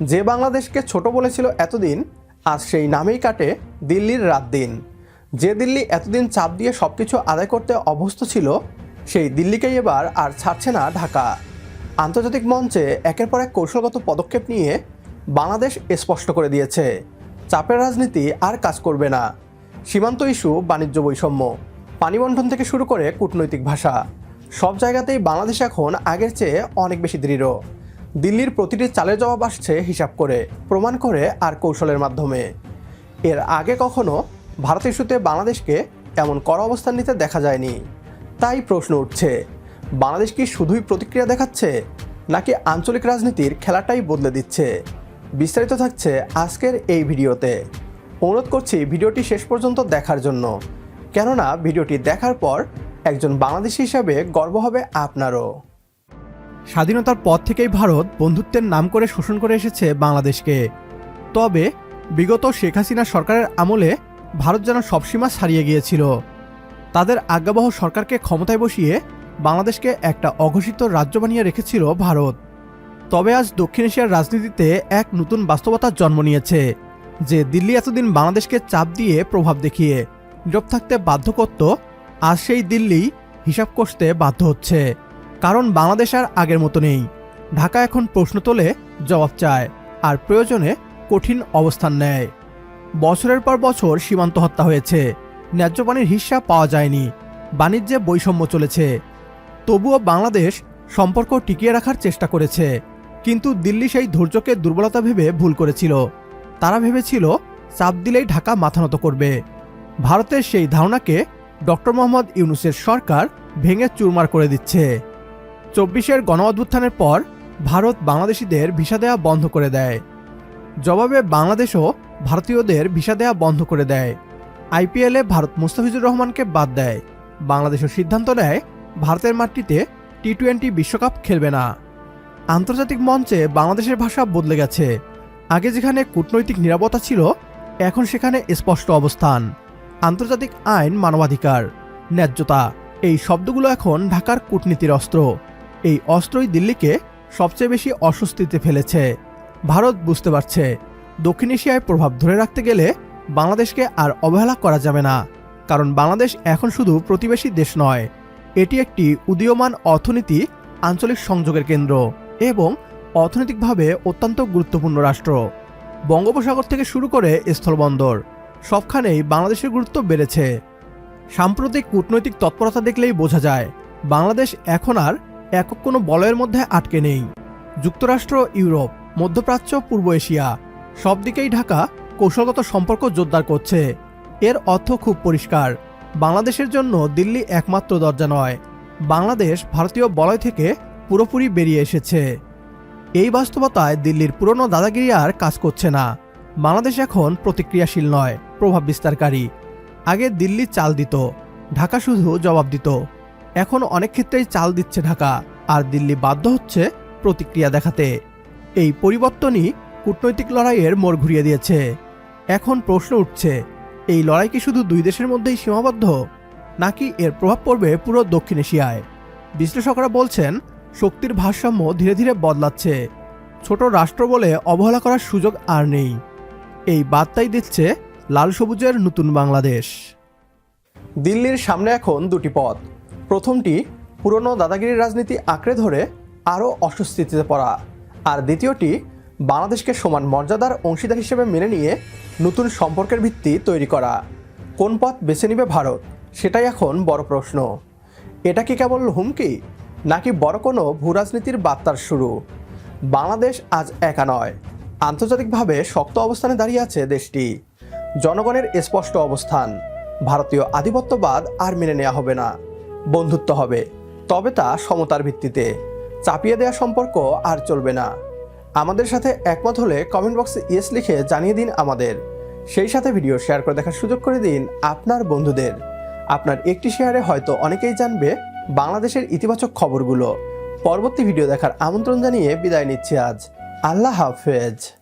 যে বাংলাদেশকে ছোট বলেছিল এতদিন আজ সেই নামেই কাটে দিল্লির রাত দিন। যে দিল্লি এতদিন চাপ দিয়ে সব কিছু আদায় করতে অভ্যস্ত ছিল, সেই দিল্লিকেই এবার আর ছাড়ছে না ঢাকা। আন্তর্জাতিক মঞ্চে একের পর এক কৌশলগত পদক্ষেপ নিয়ে বাংলাদেশ স্পষ্ট করে দিয়েছে, চাপের রাজনীতি আর কাজ করবে না। সীমান্ত ইস্যু, বাণিজ্য বৈষম্য পানিবণ্টন থেকে শুরু করে কূটনৈতিক ভাষা, সব জায়গাতেই বাংলাদেশ এখন আগের চেয়ে অনেক বেশি দৃঢ়। দিল্লির প্রতিটি চালের জবাব আসছে হিসাব করে, প্রমাণ করে আর কৌশলের মাধ্যমে। এর আগে কখনো ভারত ইস্যুতে বাংলাদেশকে এমন কড়া অবস্থান নিতে দেখা যায়নি। তাই প্রশ্ন উঠছে, বাংলাদেশ কি শুধুই প্রতিক্রিয়া দেখাচ্ছে, নাকি আঞ্চলিক রাজনীতির খেলাটাই বদলে দিচ্ছে? বিস্তারিত থাকছে আজকের এই ভিডিওতে। অনুরোধ করছি ভিডিওটি শেষ পর্যন্ত দেখার জন্য। কেননা, ভিডিওটি দেখার পর একজন বাংলাদেশি হিসাবে গর্ব হবে আপনারও। স্বাধীনতার পর থেকেই ভারত বন্ধুত্বের নাম করে শোষণ করে এসেছে বাংলাদেশকে। তবে বিগত শেখ হাসিনা সরকারের আমলে ভারত যেন সব সীমা ছাড়িয়ে গিয়েছিল। তাদের আজ্ঞাবহ সরকারকে ক্ষমতায় বসিয়ে বাংলাদেশকে একটা অঘোষিত রাজ্য বানিয়ে রেখেছিল ভারত। তবে আজ দক্ষিণ এশিয়ার রাজনীতিতে এক নতুন বাস্তবতার জন্ম নিয়েছে, যে দিল্লি এতদিন বাংলাদেশকে চাপ দিয়ে প্রভাব দেখিয়ে নীরব থাকতে বাধ্য করত, আজ সেই দিল্লি হিসাব কষতে বাধ্য হচ্ছে। কারণ বাংলাদেশ আর আগের মতো নেই। ঢাকা এখন প্রশ্ন তোলে, জবাব চায়, আর প্রয়োজনে কঠিন অবস্থান নেয়। বছরের পর বছর সীমান্ত হত্যা হয়েছে। ন্যায্য পানির হিস্সা পাওয়া যায়নি। বাণিজ্যে বৈষম্য চলেছে। তবুও বাংলাদেশ সম্পর্ক টিকিয়ে রাখার চেষ্টা করেছে। কিন্তু দিল্লি সেই ধৈর্যকে দুর্বলতা ভেবে ভুল করেছিল। তারা ভেবেছিল, চাপ দিলেই ঢাকা মাথা নত করবে। ভারতের সেই ধারণাকে ডক্টর মোহাম্মদ ইউনুসের সরকার ভেঙে চুরমার করে দিচ্ছে। চব্বিশের গণ অভ্যুত্থানের পর ভারত বাংলাদেশিদের ভিসা দেওয়া বন্ধ করে দেয়। জবাবে বাংলাদেশও ভারতীয়দের ভিসা দেওয়া বন্ধ করে দেয়। আইপিএলে ভারত মুস্তাফিজুর রহমানকে বাদ দেয়। বাংলাদেশও সিদ্ধান্ত নেয়, ভারতের মাটিতে টি টোয়েন্টি বিশ্বকাপ খেলবে না। আন্তর্জাতিক মঞ্চে বাংলাদেশের ভাষা বদলে গেছে। আগে যেখানে কূটনৈতিক নিরাপত্তা ছিল, এখন সেখানে স্পষ্ট অবস্থান। আন্তর্জাতিক আইন মানবাধিকার, ন্যায্যতা, এই শব্দগুলো এখন ঢাকার কূটনীতির অস্ত্র। এই অস্ত্রই দিল্লিকে সবচেয়ে বেশি অস্বস্তিতে ফেলেছে। ভারত বুঝতে পারছে, দক্ষিণ এশিয়ায় প্রভাব ধরে রাখতে গেলে বাংলাদেশকে আর অবহেলা করা যাবে না, কারণ বাংলাদেশ এখন শুধু প্রতিবেশী দেশ নয়, এটি একটি উদীয়মান অর্থনীতি আঞ্চলিক সংযোগের কেন্দ্র এবং অর্থনৈতিকভাবে অত্যন্ত গুরুত্বপূর্ণ রাষ্ট্র। বঙ্গোপসাগর থেকে শুরু করে স্থলবন্দর, সবখানেই বাংলাদেশের গুরুত্ব বেড়েছে। সাম্প্রতিক কূটনৈতিক তৎপরতা দেখলেই বোঝা যায়, বাংলাদেশ এখন আর একক কোনো বলয়ের মধ্যে আটকে নেই। যুক্তরাষ্ট্র, ইউরোপ, মধ্যপ্রাচ্য, পূর্ব এশিয়া, সব দিকেই ঢাকা কৌশলগত সম্পর্ক জোরদার করছে। এর অর্থ খুব পরিষ্কার। বাংলাদেশের জন্য দিল্লি একমাত্র দরজা নয়। বাংলাদেশ ভারতীয় বলয় থেকে পুরোপুরি বেরিয়ে এসেছে। এই বাস্তবতায় দিল্লির পুরনো দাদাগিরি আর কাজ করছে না। বাংলাদেশ এখন প্রতিক্রিয়াশীল নয়, প্রভাব বিস্তারকারী। আগে দিল্লি চাল দিত, ঢাকা শুধু জবাব দিত। এখন অনেক ক্ষেত্রেই চাল দিচ্ছে ঢাকা, আর দিল্লি বাধ্য হচ্ছে প্রতিক্রিয়া দেখাতে। এই পরিবর্তনই কূটনৈতিক লড়াইয়ের মোড় ঘুরিয়ে দিয়েছে। এখন প্রশ্ন উঠছে, এই লড়াই কি শুধু দুই দেশের মধ্যেই সীমাবদ্ধ, নাকি এর প্রভাব পড়বে পুরো দক্ষিণ এশিয়ায়? বিশ্লেষকরা বলছেন, শক্তির ভারসাম্য ধীরে ধীরে বদলাচ্ছে। ছোট রাষ্ট্র বলে অবহেলা করার সুযোগ আর নেই। এই বার্তাই দিচ্ছে লাল সবুজের নতুন বাংলাদেশ। দিল্লির সামনে এখন দুটি পথ। প্রথমটি পুরনো দাদাগিরির রাজনীতি আঁকড়ে ধরে আরও অস্বস্তিতে পড়া। আর দ্বিতীয়টি বাংলাদেশকে সমান মর্যাদার অংশীদার হিসেবে মেনে নিয়ে নতুন সম্পর্কের ভিত্তি তৈরি করা। কোন পথ বেছে নেবে ভারত? সেটাই এখন বড় প্রশ্ন। এটা কি কেবল হুমকি, নাকি বড় কোনো ভূরাজনীতির বার্তার শুরু? বাংলাদেশ আজ একা নয়, আন্তর্জাতিকভাবে শক্ত অবস্থানে দাঁড়িয়ে আছে দেশটি। জনগণের স্পষ্ট অবস্থান, ভারতীয় আধিপত্যবাদ আর মেনে নেওয়া হবে না। বন্ধুত্ব হবে। তবে তা সমতার ভিত্তিতে। চাপিয়ে দেওয়া সম্পর্ক আর চলবে না। আমাদের সাথে একমত হলে কমেন্ট বক্সে ইয়েস লিখে জানিয়ে দিন আমাদের। সেই সাথে ভিডিও শেয়ার করে দেখার সুযোগ করে দিন আপনার বন্ধুদের। আপনার একটি শেয়ারে হয়তো অনেকেই জানবে বাংলাদেশের ইতিবাচক খবরগুলো। পরবর্তী ভিডিও দেখার আমন্ত্রণ জানিয়ে বিদায় নিচ্ছি আজ। আল্লাহ হাফেজ।